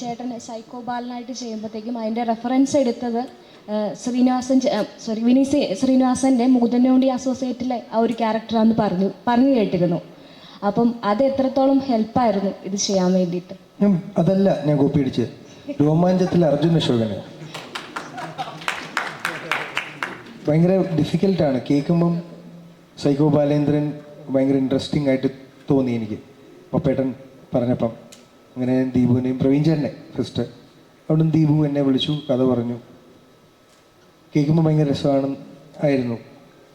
ചേട്ടൻ സൈക്കോ ബാലനായിട്ട് ചെയ്യുമ്പോഴത്തേക്കും അതിന്റെ റെഫറൻസ് എടുത്തത് ശ്രീനിവാസൻ സോറി വിനീസ് ശ്രീനിവാസന്റെ മൂതന്നോണ്ടി അസോസിയേറ്റിലെ ആ ഒരു ക്യാരക്ടറാന്ന് പറഞ്ഞു പറഞ്ഞു കേട്ടിരുന്നു. അപ്പം അത് എത്രത്തോളം ഹെൽപ്പായിരുന്നു ഇത് ചെയ്യാൻ വേണ്ടിയിട്ട്? അതല്ല ഞാൻ കോപ്പി അടിച്ച്. രോമാഞ്ചത്തിൽ അർജുൻ അശോകന്. ഭയങ്കര ഡിഫിക്കൽട്ടാണ് കേൾക്കുമ്പം സൈക്കോ ബാലേന്ദ്രൻ ഭയങ്കര ഇൻട്രസ്റ്റിംഗ് ആയിട്ട് തോന്നി എനിക്ക്. പപ്പേട്ടൻ പറഞ്ഞപ്പം. അങ്ങനെ ദീപുവിനെയും പ്രവീൺ ചേട്ടനെ ഫസ്റ്റ് അവിടെ ദീപു എന്നെ വിളിച്ചു കഥ പറഞ്ഞു. കേൾക്കുമ്പോൾ ഭയങ്കര രസമാണ് ആയിരുന്നു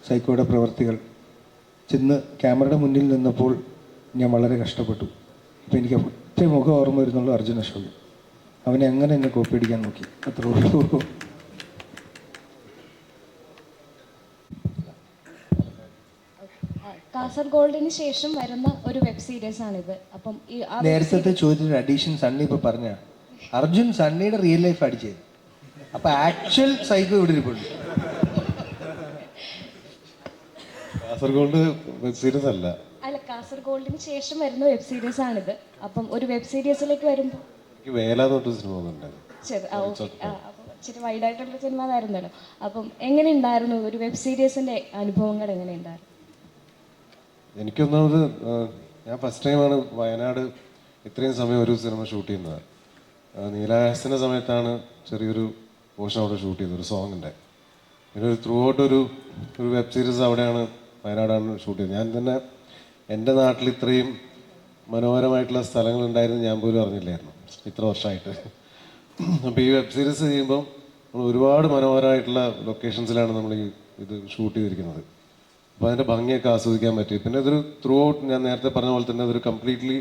സൈക്കോയുടെ പ്രവർത്തികൾ. ചെന്ന് ക്യാമറയുടെ മുന്നിൽ നിന്നപ്പോൾ ഞാൻ വളരെ കഷ്ടപ്പെട്ടു. അപ്പോൾ എനിക്ക് ഒറ്റ മുഖം ഓർമ്മ വരുന്നുള്ളൂ അർജുൻ അശോകൻ അവനെ അങ്ങനെ എന്നെ കോപ്പി അടിക്കാൻ നോക്കി. അത്രേ ഉള്ളൂ ആ, കാസർഗോൾഡിന് ശേഷം വരുന്ന ഒരു വെബ് സീരീസ് ആണിത്. അപ്പം ഈ ആ web നേരത്തെ ചോദ്യത്തിന് അഡീഷൻ സണ്ണി ഇപ്പൊ പറഞ്ഞ. അർജുൻ സണ്ണിയുടെ റിയൽ ലൈഫ് അടിച്ചത് അപ്പൊ ആക്ച്വൽ സൈക്കോ ഇവിടെ ഇരിപ്പുണ്ട്. കാസർഗോഡ് വെബ് സീരീസ് അല്ല. അല്ല കാസർഗോൾഡിന് ശേഷം വരുന്ന വെബ് സീരീസ് ആണിത്. അപ്പം ഒരു വെബ് സീരീസിലേക്ക് വരുമ്പോൾ എനിക്ക് വേല സിനിമ വന്നിട്ടുണ്ടായിരുന്നു ചെറു ആ, ഓക്കേ. ആ, അപ്പം ഇച്ചിരി വൈഡായിട്ടുള്ള സിനിമ ആയിരുന്നല്ലോ. അപ്പം എങ്ങനെ ഉണ്ടായിരുന്നു? ഒരു വെബ് സീരീസിന്റെ അനുഭവങ്ങൾ എങ്ങനെ ഉണ്ടായിരുന്നു? എനിക്കൊന്നാമത് ഞാൻ ഫസ്റ്റ് ടൈമാണ് വയനാട് ഇത്രയും സമയം ഒരു സിനിമ ഷൂട്ട് ചെയ്യുന്നത്. നീലാകാശത്തിന്റെ സമയത്താണ് ചെറിയൊരു പോർഷൻ അവിടെ ഷൂട്ട് ചെയ്തത് ഒരു സോങ്ങിന്റെ പിന്നെ ഒരു ത്രൂ ഔട്ട് ഒരു ഒരു വെബ് സീരീസ് അവിടെയാണ് വയനാടാണ് ഷൂട്ട് ചെയ്യുന്നത് ഞാൻ തന്നെ എന്റെ നാട്ടിൽ ഇത്രയും മനോഹരമായിട്ടുള്ള സ്ഥലങ്ങൾ ഉണ്ടായിരുന്നു ഞാൻ പോലും അറിഞ്ഞില്ലായിരുന്നു. ഇത്ര വർഷമായിട്ട്. അപ്പോൾ ഈ വെബ് സീരീസ് ചെയ്യുമ്പോൾ നമ്മൾ ഒരുപാട് മനോഹരമായിട്ടുള്ള ലൊക്കേഷൻസിലാണ് നമ്മൾ ഈ ഇത് ഷൂട്ട് ചെയ്തിരിക്കുന്നത്. അപ്പോൾ അതിന്റെ ഭംഗിയൊക്കെ ആസ്വദിക്കാൻ പറ്റി. പിന്നെ ഇതൊരു ത്രൂ ഔട്ട് ഞാൻ നേരത്തെ പറഞ്ഞ പോലെ തന്നെ അതൊരു കംപ്ലീറ്റ്ലി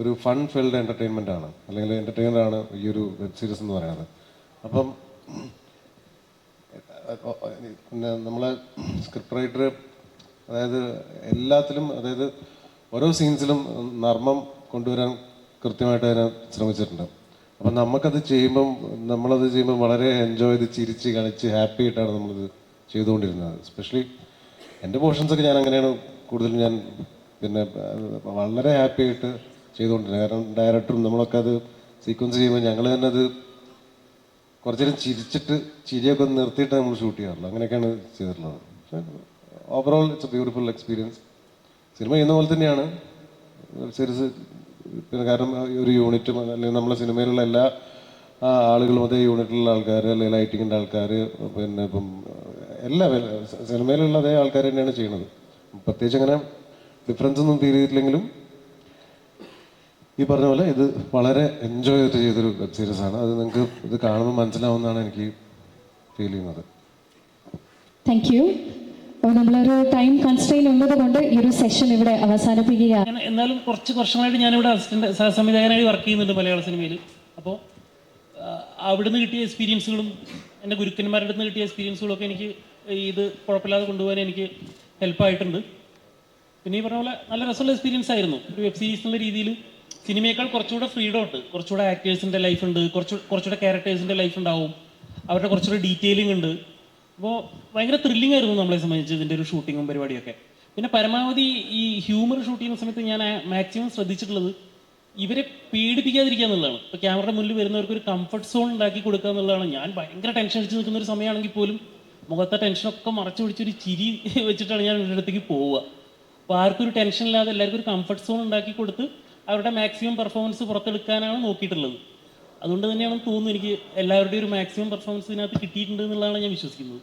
ഒരു ഫൺ ഫിൽഡ് എന്റർടൈൻമെന്റ് ആണ്. അല്ലെങ്കിൽ എന്റർടൈനർ ആണ് ഈ ഒരു വെബ് സീരീസ് എന്ന് പറയുന്നത്. അപ്പം പിന്നെ നമ്മളെ സ്ക്രിപ്റ്റ് റൈറ്റർ അതായത് എല്ലാത്തിലും അതായത് ഓരോ സീൻസിലും നർമ്മം കൊണ്ടുവരാൻ കൃത്യമായിട്ട് അതിനെ ശ്രമിച്ചിട്ടുണ്ട്. അപ്പം നമുക്കത് ചെയ്യുമ്പം നമ്മളത് ചെയ്യുമ്പം വളരെ എൻജോയ് ചെയ്ത് ചിരിച്ച് കളിച്ച് ഹാപ്പി ആയിട്ടാണ് നമ്മളിത് ചെയ്തുകൊണ്ടിരുന്നത്. എസ്പെഷ്യലി എന്റെ പോർഷൻസൊക്കെ ഞാൻ അങ്ങനെയാണ് കൂടുതലും ഞാൻ പിന്നെ വളരെ ഹാപ്പി ആയിട്ട് ചെയ്തുകൊണ്ടിരുന്നത് കാരണം ഡയറക്ടറും നമ്മളൊക്കെ അത് സീക്വൻസ് ചെയ്യുമ്പോൾ ഞങ്ങൾ തന്നെ അത് കുറച്ചു നേരം ചിരിച്ചിട്ട് ചിരിയൊക്കെ ഒന്ന് നിർത്തിയിട്ട് നമ്മൾ ഷൂട്ട് ചെയ്യാറുള്ളൂ. അങ്ങനെയൊക്കെയാണ് ചെയ്തിട്ടുള്ളത്. Overall it's a beautiful experience cinema ചെയ്യുന്ന പോലെ തന്നെയാണ്. സീരീസ് പിന്നെ കാരണം ഒരു യൂണിറ്റും അല്ലെങ്കിൽ നമ്മളെ സിനിമയിലുള്ള എല്ലാ ആളുകളും അതേ യൂണിറ്റിലുള്ള ആൾക്കാർ അല്ലെങ്കിൽ ലൈറ്റിങ്ങിന്റെ ആൾക്കാർ പിന്നെ ഇപ്പം എല്ലാ സിനിമയിലുള്ള അതേ ആൾക്കാർ തന്നെയാണ് ചെയ്യുന്നത് പ്രത്യേകിച്ച് അങ്ങനെ ഡിഫറൻസ് ഒന്നും ഫീൽ ചെയ്തിട്ടില്ലെങ്കിലും ഈ പറഞ്ഞ പോലെ ഇത് വളരെ എൻജോയ് ചെയ്തിട്ട് ചെയ്തൊരു വെബ് സീരീസ് ആണ്. അത് നിങ്ങൾക്ക് ഇത് കാണുമ്പോൾ മനസ്സിലാവുന്നതാണ് എനിക്ക് ഫീൽ ചെയ്യുന്നത്. താങ്ക് യു അപ്പോൾ നമ്മളൊരു ടൈം കൺസ്ട്രെയിൻ ഉള്ളത് കൊണ്ട് ഈ ഒരു സെഷൻ ഇവിടെ അവസാനിപ്പിക്കുകയാണ്. എന്നാലും കുറച്ച് വർഷങ്ങളായിട്ട് ഞാനിവിടെ അസിസ്റ്റന്റ് സംവിധായകനായി വർക്ക് ചെയ്യുന്നുണ്ട് മലയാള സിനിമയിൽ. അപ്പോൾ അവിടുന്ന് കിട്ടിയ എക്സ്പീരിയൻസുകളും എന്റെ ഗുരുക്കന്മാരുടെ അടുത്ത് നിന്ന് കിട്ടിയ എക്സ്പീരിയൻസുകളും ഒക്കെ എനിക്ക് ഇത് കുഴപ്പമില്ലാതെ കൊണ്ടുപോകാൻ എനിക്ക് ഹെൽപ്പായിട്ടുണ്ട് പിന്നെ ഈ പറഞ്ഞ പോലെ നല്ല രസമുള്ള എക്സ്പീരിയൻസ് ആയിരുന്നു. ഒരു വെബ് സീരീസ് എന്നുള്ള രീതിയിൽ സിനിമയേക്കാൾ കുറച്ചുകൂടെ ഫ്രീഡം ഉണ്ട്. കുറച്ചുകൂടെ ആക്ടേഴ്സിന്റെ ലൈഫ് ഉണ്ട്. കുറച്ച് കുറച്ചുകൂടെ ക്യാരക്ടേഴ്സിന്റെ ലൈഫ് ഉണ്ടാവും. അവരുടെ കുറച്ചുകൂടെ ഡീറ്റെയിലിംഗ് ഉണ്ട്. അപ്പോൾ ഭയങ്കര ത്രില്ലിംഗ് ആയിരുന്നു നമ്മളെ സംബന്ധിച്ച് ഇതിന്റെ ഒരു ഷൂട്ടിങ്ങും പരിപാടിയൊക്കെ. പിന്നെ പരമാവധി ഈ ഹ്യൂമർ ഷൂട്ട് ചെയ്യുന്ന സമയത്ത് ഞാൻ മാക്സിമം ശ്രദ്ധിച്ചിട്ടുള്ളത് ഇവരെ പേടിപ്പിക്കാതിരിക്കുക എന്നുള്ളതാണ്. ഇപ്പോൾ ക്യാമറയുടെ മുന്നിൽ വരുന്നവർക്ക് ഒരു കംഫർട്ട് സോൺ ഉണ്ടാക്കി കൊടുക്കുക എന്നുള്ളതാണ്. ഞാൻ ഭയങ്കര ടെൻഷൻ അടിച്ച് നിൽക്കുന്ന ഒരു സമയമാണെങ്കിൽ പോലും മുഖത്തെ ടെൻഷനൊക്കെ മറച്ചു പിടിച്ചൊരു ചിരി വെച്ചിട്ടാണ് ഞാൻ ഇവരുടെ അടുത്തേക്ക് പോവുക. അപ്പോൾ ആർക്കും ഒരു ടെൻഷൻ ഇല്ലാതെ എല്ലാവർക്കും ഒരു കംഫർട്ട് സോൺ ഉണ്ടാക്കി കൊടുത്ത് അവരുടെ മാക്സിമം പെർഫോമൻസ് പുറത്തെടുക്കാനാണ് നോക്കിയിട്ടുള്ളത്. അതുകൊണ്ട് തന്നെയാണ് തോന്നുന്നു എനിക്ക് എല്ലാവരുടെയും ഒരു മാക്സിമം പെർഫോമൻസ് ഇതിനകത്ത് കിട്ടിയിട്ടുണ്ട് എന്നുള്ളതാണ് ഞാൻ വിശ്വസിക്കുന്നത്.